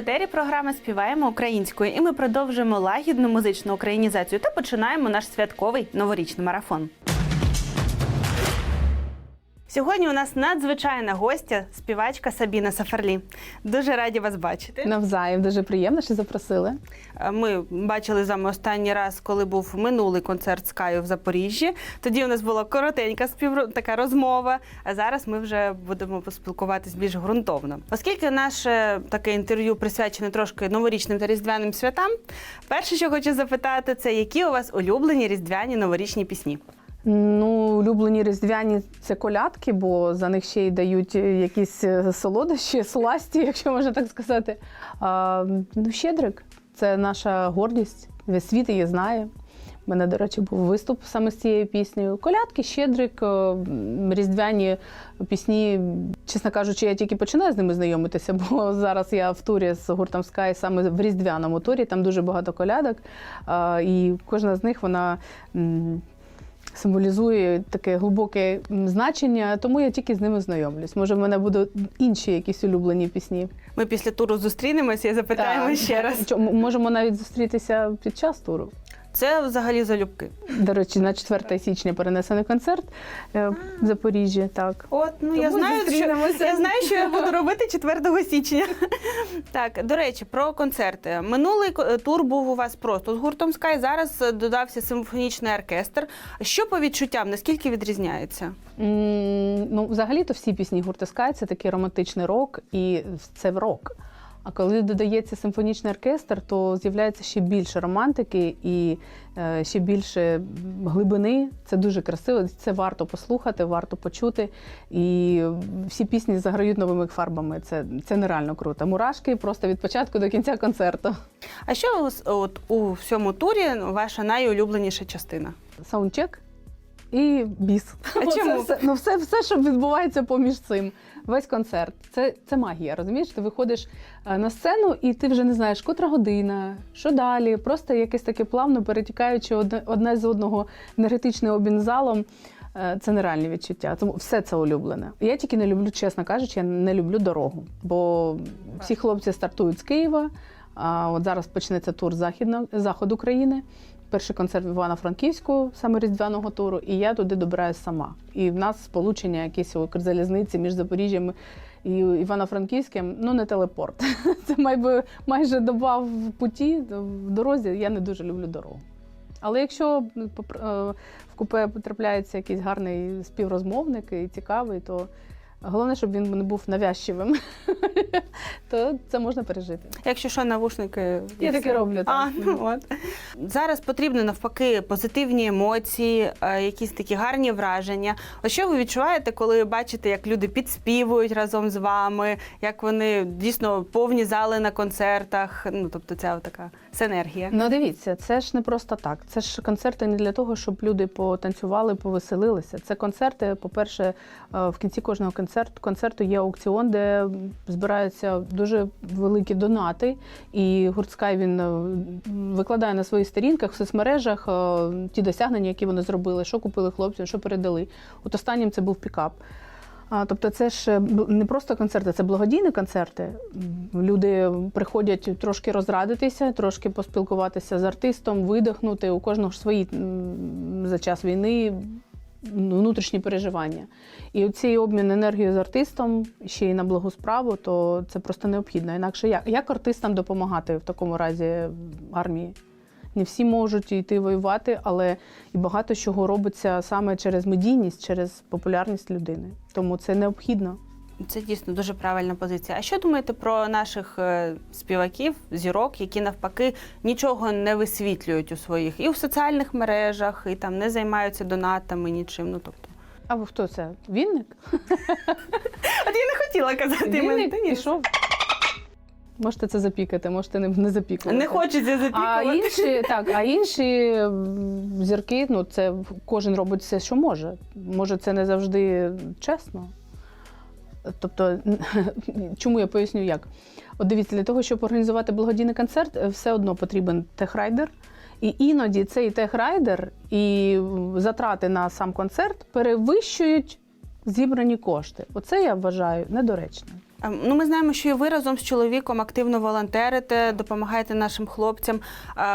Етері. програми Співаємо українською. І ми продовжуємо лагідну музичну українізацію та починаємо наш святковий новорічний марафон. Сьогодні у нас надзвичайна гостя, співачка Сабіна Сафарлі. Дуже раді вас бачити. Навзаєм дуже приємно, що запросили. Е, Ми бачили з вами останній раз, коли був минулий концерт Скаю в Запоріжжі. Тоді у нас була коротенька спів... така розмова. А зараз ми вже будемо поспілкуватись більш ґрунтовно. Оскільки наше таке інтерв'ю присвячене трошки новорічним та різдвяним святам, перше, що хочу запитати, це які у вас улюблені різдвяні новорічні пісні? Ну, улюблені різдвяні це колядки, бо за них ще й дають якісь е, солодощі, сласті, якщо можна так сказати. А, ну, Щедрик це наша гордість. Весь світ її знає. У мене, до речі, був виступ саме з цією піснею. Колядки, Щедрик, е, різдвяні пісні. Чесно кажучи, я тільки починаю з ними знайомитися, бо зараз я в турі з гуртом Sky саме в різдвяному турі. Там дуже багато колядок. І кожна з них вона. Символізує таке глибоке значення, тому я тільки з ними знайомлюсь. Може, в мене будуть інші якісь улюблені пісні. Ми після туру зустрінемося і запитаємо Так. ще раз. чому Можемо навіть зустрітися під час туру. Це взагалі залюбки. До речі, на 4 січня перенесений концерт е, в Запоріжжі. Так. От, ну я знаю, що, я знаю, що я буду робити 4 січня. Так, до речі, про концерти. Минулий тур був у вас просто з гуртом Sky, зараз е, додався симфонічний оркестр. Що по відчуттям, наскільки відрізняється? М, Ну, взагалі-то всі пісні гурту Sky – це такий романтичний рок, і це в рок. А коли додається симфонічний оркестр, то з'являється ще більше романтики і е, ще більше глибини. Це дуже красиво. Це варто послухати, варто почути. І всі пісні заграють новими фарбами. Це, це нереально круто. Мурашки просто від початку до кінця концерту. А що от у всьому турі ваша найулюбленіша частина? саундчек і біс. А Оце чому? Все, ну, все, все, що відбувається поміж цим. Весь концерт. Це, це магія, розумієш? Ти виходиш е, на сцену і ти вже не знаєш, котра година, що далі. Просто якесь таке плавно перетікаючи одне, одне з одного енергетичним обінзалом. Е, Це нереальні відчуття. Тому все це улюблене. Я тільки не люблю, чесно кажучи, я не люблю дорогу. Бо всі хлопці стартують з Києва. А от зараз почнеться тур західно, заходу країни. Перший концерт в Івано-Франківську, саме різдвяного туру, і я туди добираюсь сама. І в нас сполучення якісь у Укрзалізниці між Запоріжжям і Івано-Франківським, ну не телепорт. Це майже, майже доба в путі, в дорозі. Я не дуже люблю дорогу. Але якщо ну, е, в купе потрапляється якийсь гарний співрозмовник і цікавий, то головне, щоб він не був навязчивим, то це можна пережити. Якщо що, навушники. Я таке роблю, так. А, ну от. Зараз потрібно навпаки позитивні емоції, е, якісь такі гарні враження. Ось що ви відчуваєте, коли бачите, як люди підспівують разом з вами, як вони дійсно повні зали на концертах? Ну тобто, ця така синергія. Ну дивіться, це ж не просто так. Це ж концерти не для того, щоб люди потанцювали, повеселилися. Це концерти. По-перше, е, в кінці кожного концерту концерту є аукціон, де збираються дуже великі донати. І гуртскай він е, викладає на своїх сторінках в соцмережах е, ті досягнення, які вони зробили, що купили хлопцям, що передали. От останнім це був пікап. А, тобто, це ж е, не просто концерти, це благодійні концерти. Люди приходять трошки розрадитися, трошки поспілкуватися з артистом, видихнути. У кожного ж свої за час війни внутрішні переживання. І цей обмін енергією з артистом ще й на благу справу, то це просто необхідно. Інакше як, як артистам допомагати в такому разі армії? Не всі можуть йти воювати, але і багато чого робиться саме через медійність, через популярність людини. Тому це необхідно. Це дійсно дуже правильна позиція. А що думаєте про наших е, співаків, зірок, які навпаки нічого не висвітлюють у своїх і в соціальних мережах, і там не займаються донатами, нічим. Ну тобто, А ви хто це? Вінник? от я не хотіла казати Вінник пішов. Можете це запікати, можете не, не запікувати. Не хочеться А інші, так, а інші зірки, ну це кожен робить все, що може. Може, це не завжди чесно. Тобто, чому я поясню як? От дивіться, для того, щоб організувати благодійний концерт, е, все одно потрібен техрайдер. І іноді цей техрайдер і затрати на сам концерт перевищують зібрані кошти. Оце я вважаю недоречним. Ну, ми знаємо, що і ви разом з чоловіком активно волонтерите, допомагаєте нашим хлопцям.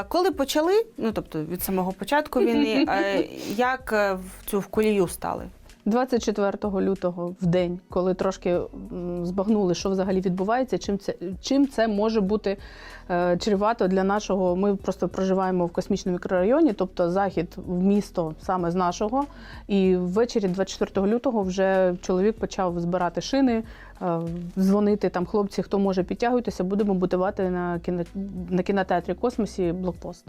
Коли почали, ну тобто від самого початку війни, е, як е, в цю в колію стали? 24 лютого в день, коли трошки збагнули, що взагалі відбувається, чим це чим це може бути е, чревато для нашого. Ми просто проживаємо в космічному мікрорайоні, тобто захід в місто саме з нашого. І ввечері, 24 лютого, вже чоловік почав збирати шини, е, дзвонити там хлопці, хто може підтягуйтеся, будемо будувати на кіно на кінотеатрі Космосі блокпост.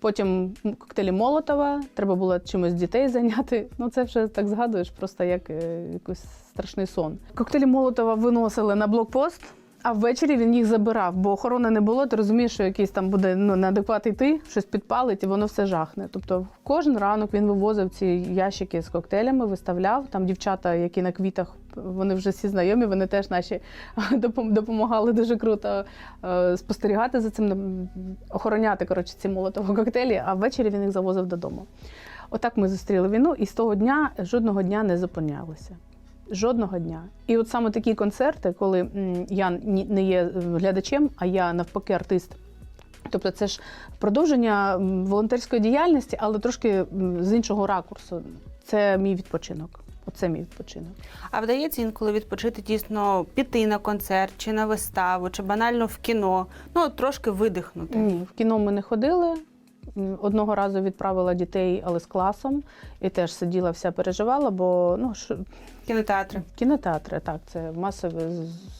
Потім коктейлі Молотова, треба було чимось дітей зайняти. Ну це вже так згадуєш, просто як е, якийсь страшний сон. Коктейлі Молотова виносили на блокпост, а ввечері він їх забирав, бо охорони не було. Ти розумієш, що якийсь там буде ну, неадекват йти, щось підпалить, і воно все жахне. Тобто кожен ранок він вивозив ці ящики з коктейлями, виставляв. Там дівчата, які на квітах, вони вже всі знайомі, вони теж наші допомагали дуже круто е, спостерігати за цим, охороняти коротше, ці молотові коктейлі, а ввечері він їх завозив додому. Отак ми зустріли війну, і з того дня жодного дня не зупинялися. Жодного дня. І от саме такі концерти, коли я не є е, глядачем, а я навпаки артист. Тобто це ж продовження волонтерської діяльності, але трошки з іншого ракурсу. Це мій відпочинок. Оце мій відпочинок. А вдається інколи відпочити дійсно піти на концерт, чи на виставу, чи банально в кіно, ну от трошки видихнути. Ні, в кіно ми не ходили. Одного разу відправила дітей, але з класом, і теж сиділа, вся переживала, бо ну що, Кінотеатри. кінотеатри, так, це масовий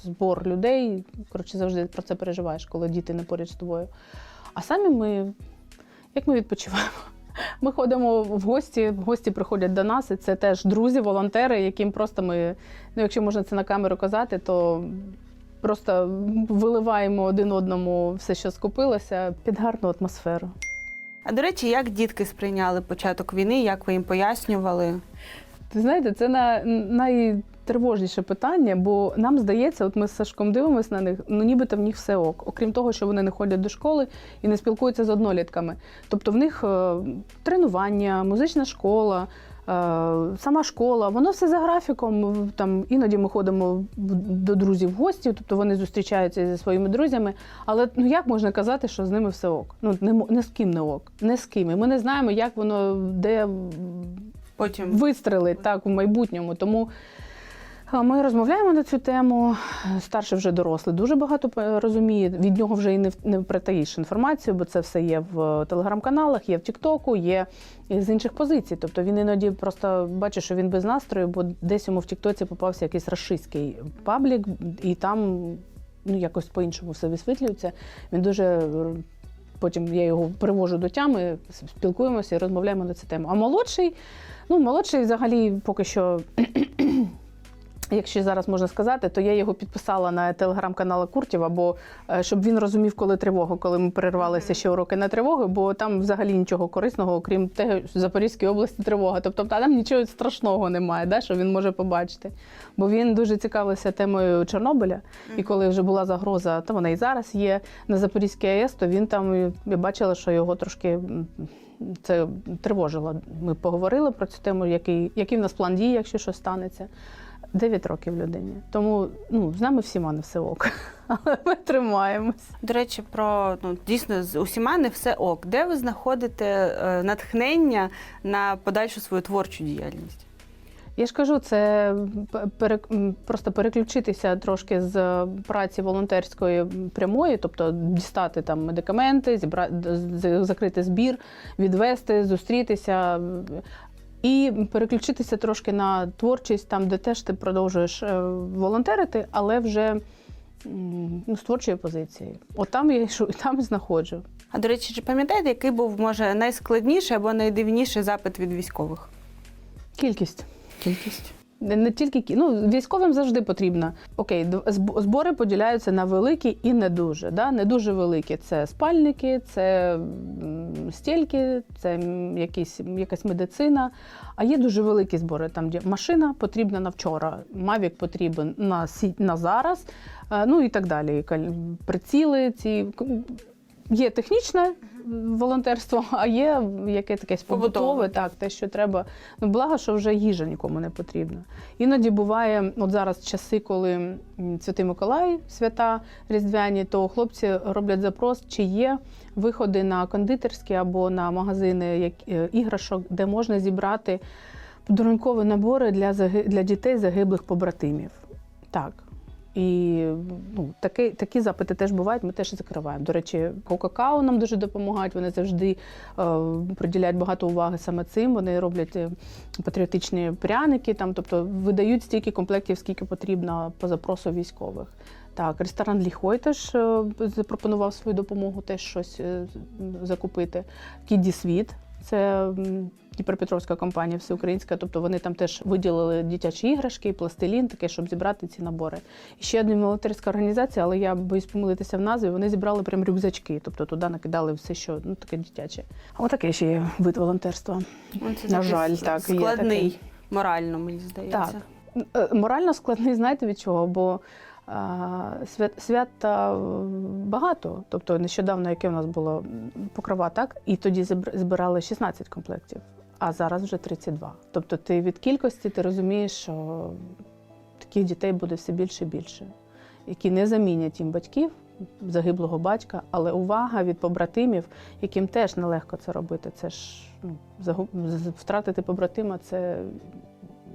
збор людей. Коротше, завжди про це переживаєш, коли діти не поряд з тобою. А самі ми, як ми відпочиваємо? Ми ходимо в гості, гості приходять до нас, і це теж друзі, волонтери, яким просто ми, ну якщо можна це на камеру казати, то просто виливаємо один одному все, що скупилося, під гарну атмосферу. А до речі, як дітки сприйняли початок війни, як ви їм пояснювали? Ви знаєте, це на, найтривожніше питання, бо нам здається, от ми з Сашком дивимося на них, ну нібито в них все ок. Окрім того, що вони не ходять до школи і не спілкуються з однолітками. Тобто в них е, тренування, музична школа. е, Сама школа, воно все за графіком. Там іноді ми ходимо до друзів в гості, тобто вони зустрічаються зі своїми друзями. Але ну як можна казати, що з ними все ок? Ну не, не з ким не ок, не з ким. І ми не знаємо, як воно де Потім вистрелить так у майбутньому. Тому ми розмовляємо на цю тему. Старший вже дорослий дуже багато е, розуміє. Від нього вже і не, не притаїш інформацію, бо це все є в телеграм-каналах, є в Тіктоку, є з інших позицій. Тобто він іноді просто бачить, що він без настрою, бо десь йому в Тіктоці попався якийсь рашистський паблік, і там ну, якось по-іншому все висвітлюється. Він дуже. е, Потім я його привожу до тями, спілкуємося і розмовляємо на цю тему. А молодший, ну молодший взагалі поки що. Якщо зараз можна сказати, то я його підписала на телеграм-канал Куртєва, бо е, щоб він розумів, коли тривога, коли ми перервалися ще уроки на тривогу, бо там взагалі нічого корисного, окрім того, що в Запорізькій області тривога. Тобто там нічого страшного немає, да, що він може побачити. Бо він дуже цікавився темою Чорнобиля, і коли вже була загроза, то вона і зараз є на Запорізькій АЕС, то він там я бачила, що його трошки це тривожило. Ми поговорили про цю тему, який, який в нас план дій, якщо щось станеться. 9 років людині. Тому ну, з нами всіма не все ок. Але ми тримаємось. До речі, про ну дійсно з усіма не все ок. Де ви знаходите е, натхнення на подальшу свою творчу діяльність? Я ж кажу, це пере, просто переключитися трошки з праці волонтерської прямої, тобто дістати там медикаменти, зібра... закрити збір, відвести, зустрітися. І переключитися трошки на творчість, там, де теж ти продовжуєш е, волонтерити, але вже ну, з творчої позиції. От там я йшов, і там знаходжу. А до речі, чи пам'ятаєте, який був може найскладніший або найдивніший запит від військових? Кількість. Кількість. Не, тільки ну, військовим завжди потрібно. Окей, збори поділяються на великі і не дуже. Да? Не дуже великі це спальники, це стільки, це якісь, якась медицина. А є дуже великі збори, там де машина потрібна на вчора, Мавік потрібен на, на зараз, е, ну і так далі. Приціли ці. Є технічне волонтерство, а є яке таке побутове, Побутове. так, те, що треба. Ну, благо, що вже їжа нікому не потрібна. Іноді буває, от зараз часи, коли Святий Миколай, свята різдвяні, то хлопці роблять запрос, чи є виходи на кондитерські або на магазини як, е, іграшок, де можна зібрати подарункові набори для, заги- для дітей загиблих побратимів. Так. І ну, такі, такі запити теж бувають, ми теж закриваємо. До речі, Кока-Као нам дуже допомагають. Вони завжди е, приділяють багато уваги саме цим. Вони роблять е, патріотичні пряники, там, тобто видають стільки комплектів, скільки потрібно по запросу військових. Так, ресторан Ліхой теж е, запропонував свою допомогу, теж щось е, закупити. Кідді Світ. Це Дніпропетровська компанія всеукраїнська, тобто вони там теж виділили дитячі іграшки, пластилін, таке, щоб зібрати ці набори. І ще одна волонтерська організація, але я боюсь помилитися в назві. Вони зібрали прям рюкзачки, тобто туди накидали все, що ну таке дитяче. А отаке ще є вид волонтерства. Ну, це На жаль, так, є складний такий. морально, мені здається. Так. Е, Морально складний, знаєте від чого? Бо свят, свята багато. Тобто нещодавно, яке в нас було покрова, так? І тоді збирали 16 комплектів, а зараз вже 32. Тобто ти від кількості ти розумієш, що таких дітей буде все більше і більше, які не замінять їм батьків. Загиблого батька, але увага від побратимів, яким теж нелегко це робити. Це ж ну, втратити побратима це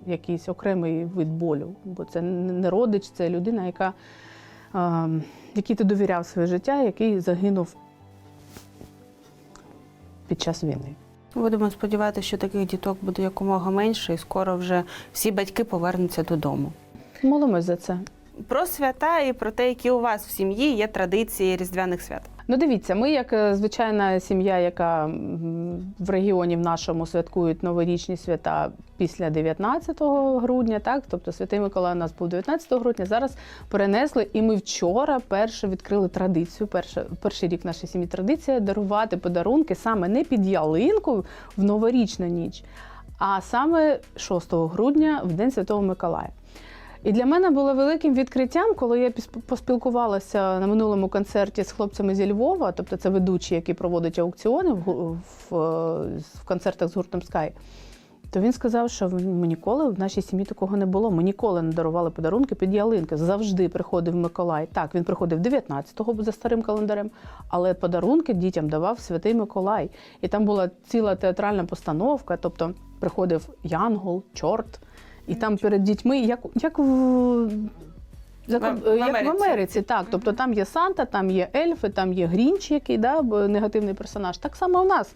якийсь окремий вид болю, бо це не родич, це людина, яка, е, якій ти довіряв своє життя, який загинув під час війни. Будемо сподіватися, що таких діток буде якомога менше, і скоро вже всі батьки повернуться додому. Молимось за це. Про свята і про те, які у вас в сім'ї є традиції різдвяних свят. Ну, дивіться, ми, як е, звичайна сім'я, яка в регіоні в нашому святкують новорічні свята після 19 грудня, так тобто Святий Миколай у нас був 19 грудня. Зараз перенесли, і ми вчора перше відкрили традицію. Перше, перший рік нашої сім'ї традиція дарувати подарунки саме не під ялинку в новорічну ніч, а саме 6 грудня в День Святого Миколая. І для мене було великим відкриттям, коли я поспілкувалася на минулому концерті з хлопцями зі Львова, тобто це ведучий, який проводить аукціони в, в, е, в концертах з гуртом Sky, то він сказав, що ми ніколи в нашій сім'ї такого не було. Ми ніколи не дарували подарунки під ялинки. Завжди приходив Миколай. Так, він приходив 19-го за старим календарем, але подарунки дітям давав святий Миколай. І там була ціла театральна постановка, тобто приходив Янгол, чорт. І там перед дітьми, як, як в. Як, В- в як Америці. в Америці, так. Тобто там є Санта, там є ельфи, там є Грінч, який да, негативний персонаж. Так само у нас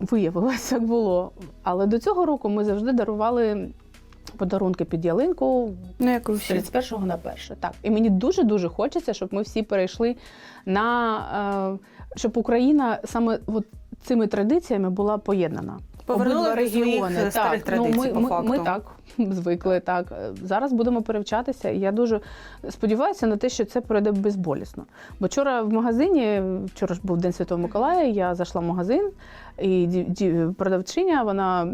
виявилося, як було. Але до цього року ми завжди дарували подарунки під ялинку Ну, як з 31 на 1. Так. І мені дуже-дуже хочеться, щоб ми всі перейшли на е, щоб Україна саме от цими традиціями була поєднана. Повернули Обидва регіони. Так, старих традицій, ну, ми, по ми, факту. ми так звикли. Так Е, зараз будемо перевчатися. Я дуже сподіваюся на те, що це пройде безболісно. Бо вчора в магазині, вчора ж був День Святого Миколая, я зайшла в магазин, і продавчиня, вона.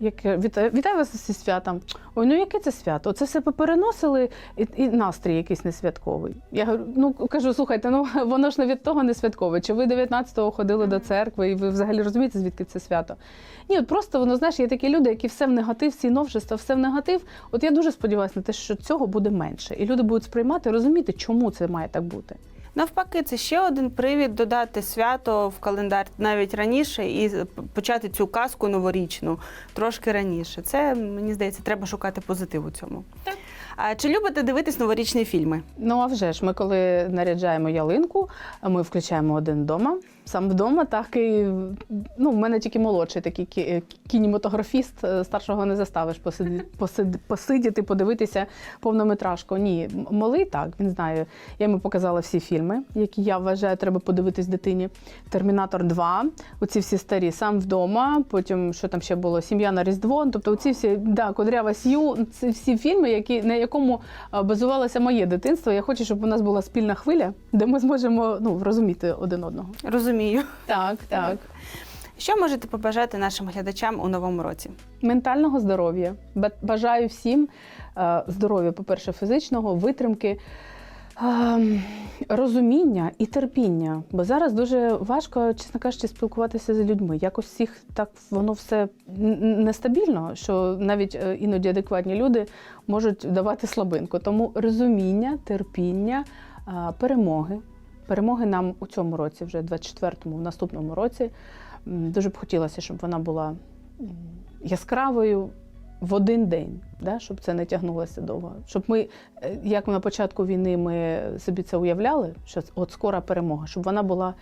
Як вітаю, вітаю вас зі святом. Ой, ну яке це свято? Оце все попереносили, і, і настрій якийсь не святковий. Я говорю, ну кажу, слухайте, ну воно ж не від того не святкове. Чи ви 19-го ходили до церкви, і ви взагалі розумієте, звідки це свято? Ні, от просто воно знаєш, є такі люди, які все в негатив, всі новшества, все в негатив. От я дуже сподіваюся на те, що цього буде менше, і люди будуть сприймати, розуміти, чому це має так бути. Навпаки, це ще один привід додати свято в календар навіть раніше і почати цю казку новорічну трошки раніше. Це мені здається, треба шукати позитив у цьому. Так. А чи любите дивитись новорічні фільми? Ну а вже ж, ми коли наряджаємо ялинку, ми включаємо один вдома. Сам вдома, так і ну, в мене тільки молодший такий кінематографіст, е, старшого не заставиш посидіти, посид, посидіти, подивитися повнометражку. Ні, малий так, він знає. Я йому показала всі фільми, які я вважаю, треба подивитись дитині. Термінатор 2, оці всі старі, сам вдома. Потім що там ще було? Сім'я на Різдво. Тобто, оці всі да, Кудрява Сью, це всі фільми, які на якому базувалося моє дитинство. Я хочу, щоб у нас була спільна хвиля, де ми зможемо ну розуміти один одного. Розумію. Так, так. Що можете побажати нашим глядачам у новому році? Ментального здоров'я. Бажаю всім е, здоров'я, по-перше, фізичного, витримки. Ем, розуміння і терпіння. Бо зараз дуже важко, чесно кажучи, спілкуватися з людьми. Якось всіх так воно все нестабільно, що навіть е, іноді адекватні люди можуть давати слабинку. Тому розуміння, терпіння, перемоги. Перемоги нам у цьому році, вже 24-му, в наступному році. Дуже б хотілося, щоб вона була яскравою в один день, да? щоб це не тягнулося довго. Щоб ми, е, як на початку війни, ми собі це уявляли, що от скора перемога, щоб вона була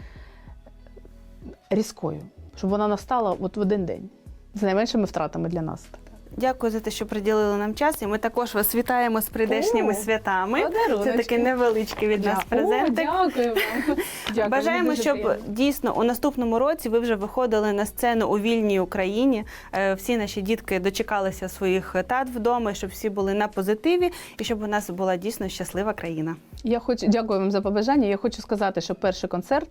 різкою, щоб вона настала от в один день з найменшими втратами для нас. Дякую за те, що приділили нам час. І ми також вас вітаємо з прийдешніми О, святами. Це такий невеличкий від нас презентик. дякую вам. Дякую, Бажаємо, щоб приємно. дійсно у наступному році ви вже виходили на сцену у вільній Україні. Е, Всі наші дітки дочекалися своїх тат вдома, щоб всі були на позитиві, і щоб у нас була дійсно щаслива країна. Я хочу дякую вам за побажання. Я хочу сказати, що перший концерт,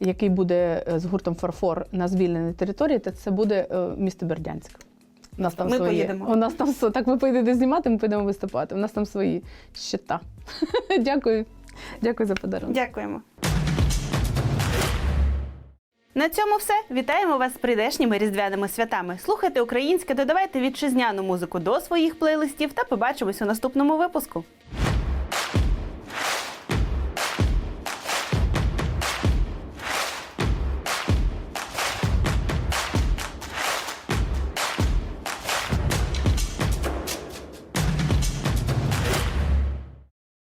який буде е, з гуртом Фарфор на звільненій території, то це буде е, місто Бердянськ. У нас там Ми свої. поїдемо. У нас там с- так ви поїдете знімати, ми підемо виступати. У нас там свої щита. Дякую. Дякую за подарунок. Дякуємо. На цьому все. Вітаємо вас з прийдешніми різдвяними святами. Слухайте українське, додавайте вітчизняну музику до своїх плейлистів та побачимось у наступному випуску.